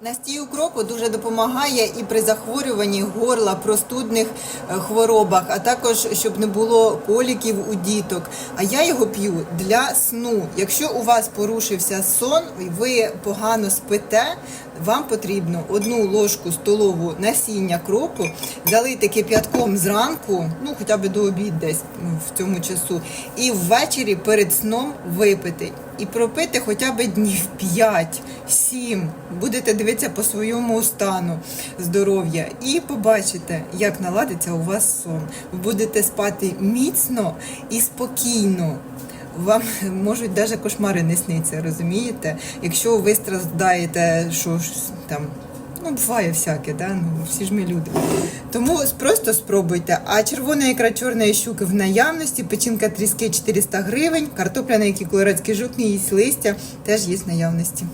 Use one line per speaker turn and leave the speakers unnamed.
Настій укропу дуже допомагає і при захворюванні горла, простудних е, хворобах, а також щоб не було коліків у діток. А я його п'ю для сну. Якщо у вас порушився сон, ви погано спите, вам потрібно одну ложку столову насіння кропу залити кип'ятком зранку, ну хоча б до обід десь ну, в цьому часу, і ввечері перед сном випити. І пропити хоча б днів 5-7. Будете дивитися по своєму стану здоров'я і побачите, як наладиться у вас сон. Ви будете спати міцно і спокійно. Вам можуть навіть кошмари не сниться, розумієте? Якщо ви страждаєте, що там. Ну, буває всяке, да? ну, всі ж ми люди. Тому просто спробуйте. А червона ікра чорної щуки в наявності, печінка тріски 400 гривень, картопля, на якій колорадський жук не їсть листя, теж є в наявності.